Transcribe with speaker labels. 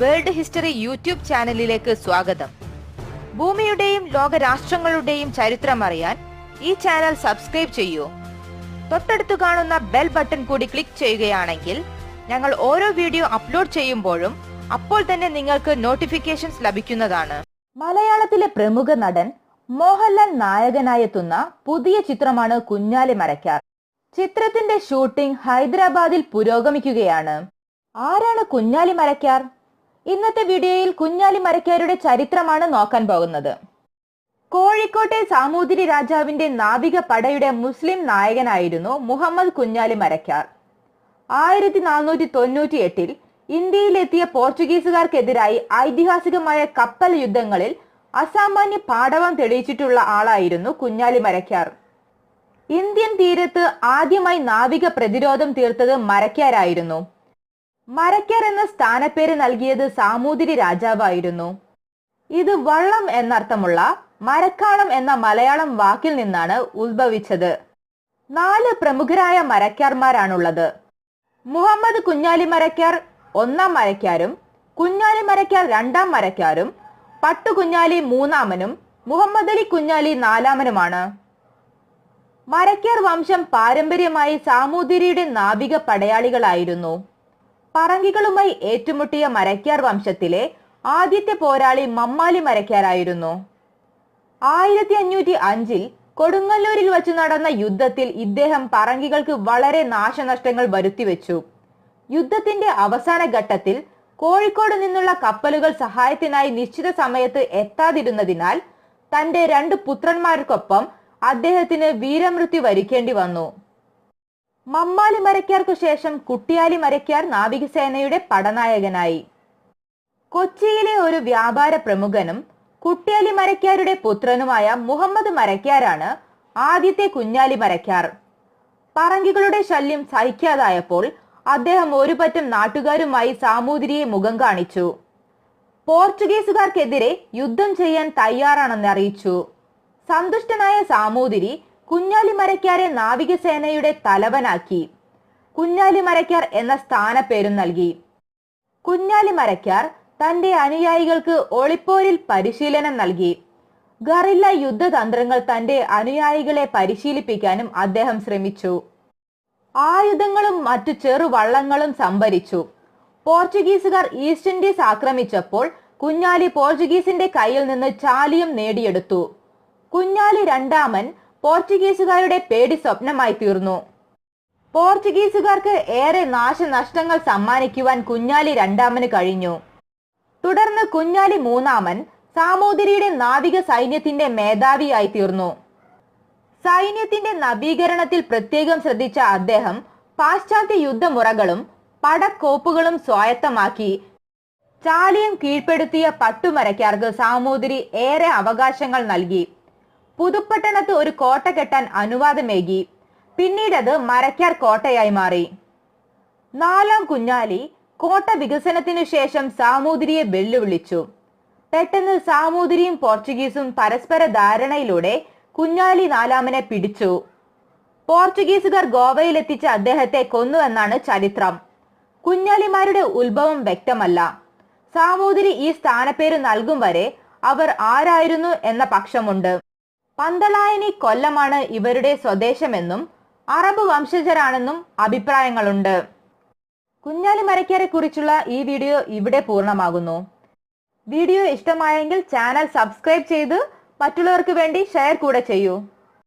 Speaker 1: World history YouTube ചാനലിലേക്ക് സ്വാഗതം. ഭൂമിയുടെയും ലോക രാഷ്ട്രങ്ങളുടെയും ചരിത്രം അറിയാൻ ഈ ചാനൽ സബ്സ്ക്രൈബ് ചെയ്യൂ. തൊട്ടടുത്ത് കാണുന്ന ബെൽ ബട്ടൺ കൂടി ക്ലിക്ക് ചെയ്യുകയാണെങ്കിൽ ഞങ്ങൾ ഓരോ വീഡിയോ അപ്ലോഡ് ചെയ്യുമ്പോഴും അപ്പോൾ തന്നെ നിങ്ങൾക്ക് നോട്ടിഫിക്കേഷൻസ് ലഭിക്കുന്നതാണ്. മലയാളത്തിലെ പ്രമുഖ നടൻ മോഹൻലാൽ നായകനായെത്തുന്ന പുതിയ ചിത്രമാണ് കുഞ്ഞാലി മരക്കാർ. ചിത്രത്തിന്റെ ഷൂട്ടിംഗ് ഹൈദരാബാദിൽ പുരോഗമിക്കുകയാണ്. ആരാണ് കുഞ്ഞാലി മരക്കാർ? ഇന്നത്തെ വീഡിയോയിൽ കുഞ്ഞാലി മരക്കാരുടെ ചരിത്രമാണ് നോക്കാൻ പോകുന്നത്. കോഴിക്കോട്ടെ സാമൂതിരി രാജാവിന്റെ നാവിക പടയുടെ മുസ്ലിം നായകനായിരുന്നു മുഹമ്മദ് കുഞ്ഞാലി മരക്കാർ. ആയിരത്തി നാനൂറ്റി തൊണ്ണൂറ്റി എട്ടിൽ ഇന്ത്യയിലെത്തിയ പോർച്ചുഗീസുകാർക്കെതിരായി ഐതിഹാസികമായ കപ്പൽ യുദ്ധങ്ങളിൽ അസാമാന്യ പാടവം തെളിയിച്ചിട്ടുള്ള ആളായിരുന്നു കുഞ്ഞാലി മരക്കാർ. ഇന്ത്യൻ തീരത്ത് ആദ്യമായി നാവിക പ്രതിരോധം തീർത്തത് മരക്കാരായിരുന്നു. മരക്കാർ എന്ന സ്ഥാനപ്പേര് നൽകിയത് സാമൂതിരി രാജാവായിരുന്നു. ഇത് വള്ളം എന്നർത്ഥമുള്ള മരക്കാളം എന്ന മലയാളം വാക്കിൽ നിന്നാണ് ഉത്ഭവിച്ചത്. നാല് പ്രമുഖരായ മരക്കാർമാരാണുള്ളത്. മുഹമ്മദ് കുഞ്ഞാലി മരക്കാർ ഒന്നാം മരക്കാരും കുഞ്ഞാലി മരക്കാർ രണ്ടാം മരക്കാരും പട്ടു കുഞ്ഞാലി മൂന്നാമനും മുഹമ്മദ് അലി കുഞ്ഞാലി നാലാമനുമാണ്. മരക്കാർ വംശം പാരമ്പര്യമായി സാമൂതിരിയുടെ നാവിക പടയാളികളായിരുന്നു. പറങ്കികളുമായി ഏറ്റുമുട്ടിയ മരക്കാർ വംശത്തിലെ ആദ്യത്തെ പോരാളി മമ്മാലി മരക്കാരായിരുന്നു. ആയിരത്തി അഞ്ഞൂറ്റി അഞ്ചിൽ കൊടുങ്ങല്ലൂരിൽ വച്ച് നടന്ന യുദ്ധത്തിൽ ഇദ്ദേഹം പറങ്കികൾക്ക് വളരെ നാശനഷ്ടങ്ങൾ വരുത്തിവെച്ചു. യുദ്ധത്തിന്റെ അവസാന ഘട്ടത്തിൽ കോഴിക്കോട് നിന്നുള്ള കപ്പലുകൾ സഹായത്തിനായി നിശ്ചിത സമയത്ത് എത്താതിരുന്നതിനാൽ തന്റെ രണ്ട് പുത്രന്മാർക്കൊപ്പം അദ്ദേഹത്തിന് വീരമൃത്യു വരിക്കേണ്ടി വന്നു. മമ്മാലി മരക്കാർക്കു ശേഷം കുട്ടിയാലി മരക്കാർ നാവികസേനയുടെ പടനായകനായി. കൊച്ചിയിലെ ഒരു വ്യാപാര പ്രമുഖനും കുട്ടിയാലി മരക്കാരുടെ പുത്രനുമായ മുഹമ്മദ് മരക്കാരാണ് ആദ്യത്തെ കുഞ്ഞാലി മരക്കാർ. പറങ്കികളുടെ ശല്യം സഹിക്കാതായപ്പോൾ അദ്ദേഹം ഒരു പറ്റം നാട്ടുകാരുമായി സാമൂതിരിയെ മുഖം കാണിച്ചു. പോർച്ചുഗീസുകാർക്കെതിരെ യുദ്ധം ചെയ്യാൻ തയ്യാറാണെന്ന് അറിയിച്ചു. സന്തുഷ്ടനായ സാമൂതിരി കുഞ്ഞാലി മരക്കാരെ നാവികസേനയുടെ തലവനാക്കി. കുഞ്ഞാലി മരക്കാർ എന്ന സ്ഥാനപ്പേരും നൽകി. കുഞ്ഞാലി മരക്കാർ തന്റെ അനുയായികൾക്ക് ഒളിപ്പോരിൽ പരിശീലനം നൽകി. ഗറില്ല യുദ്ധതന്ത്രങ്ങൾ തന്റെ അനുയായികളെ പരിശീലിപ്പിക്കാനും അദ്ദേഹം ശ്രമിച്ചു. ആയുധങ്ങളും മറ്റു ചെറുവള്ളങ്ങളും സംഭരിച്ചു. പോർച്ചുഗീസുകാർ ഈസ്റ്റ് ഇൻഡീസ് ആക്രമിച്ചപ്പോൾ കുഞ്ഞാലി പോർച്ചുഗീസിന്റെ കയ്യിൽ നിന്ന് ചാലിയും നേടിയെടുത്തു. കുഞ്ഞാലി രണ്ടാമൻ പോർച്ചുഗീസുകാരുടെ പേടി സ്വപ്നമായി തീർന്നു. പോർച്ചുഗീസുകാർക്ക് ഏറെ നാശനഷ്ടങ്ങൾ സമ്മാനിക്കുവാൻ കുഞ്ഞാലി രണ്ടാമന് കഴിഞ്ഞു. തുടർന്ന് കുഞ്ഞാലി മൂന്നാമൻ സാമൂതിരിയുടെ നാവിക സൈന്യത്തിന്റെ മേധാവിയായി തീർന്നു. സൈന്യത്തിന്റെ നവീകരണത്തിൽ പ്രത്യേകം ശ്രദ്ധിച്ച അദ്ദേഹം പാശ്ചാത്യ യുദ്ധമുറകളും പടക്കോപ്പുകളും സ്വായത്തമാക്കി. ചാലിയം കീഴ്പ്പെടുത്തിയ പട്ടുമരക്കാർക്ക് സാമൂതിരി ഏറെ അവകാശങ്ങൾ നൽകി. പുതുപ്പട്ടണത്ത് ഒരു കോട്ട കെട്ടാൻ അനുവാദമേകി. പിന്നീടത് മരക്കാർ കോട്ടയായി മാറി. നാലാം കുഞ്ഞാലി കോട്ട വികസനത്തിനു ശേഷം സാമൂതിരിയെ വെല്ലുവിളിച്ചു. പെട്ടെന്ന് സാമൂതിരിയും പോർച്ചുഗീസും പരസ്പര ധാരണയിലൂടെ കുഞ്ഞാലി നാലാമനെ പിടിച്ചു. പോർച്ചുഗീസുകാർ ഗോവയിലെത്തിച്ച അദ്ദേഹത്തെ കൊന്നുവെന്നാണ് ചരിത്രം. കുഞ്ഞാലിമാരുടെ ഉത്ഭവം വ്യക്തമല്ല. സാമൂതിരി ഈ സ്ഥാനപ്പേര് നൽകും വരെ അവർ ആരായിരുന്നു എന്ന പക്ഷമുണ്ട്. പന്തളായനി കൊല്ലമാണ് ഇവരുടെ സ്വദേശമെന്നും അറബ് വംശജരാണെന്നും അഭിപ്രായങ്ങളുണ്ട്. കുഞ്ഞാലി മരക്കാരെ കുറിച്ചുള്ള ഈ വീഡിയോ ഇവിടെ പൂർണമാകുന്നു. വീഡിയോ ഇഷ്ടമായെങ്കിൽ ചാനൽ സബ്സ്ക്രൈബ് ചെയ്ത് മറ്റുള്ളവർക്ക് വേണ്ടി ഷെയർ കൂടെ ചെയ്യൂ.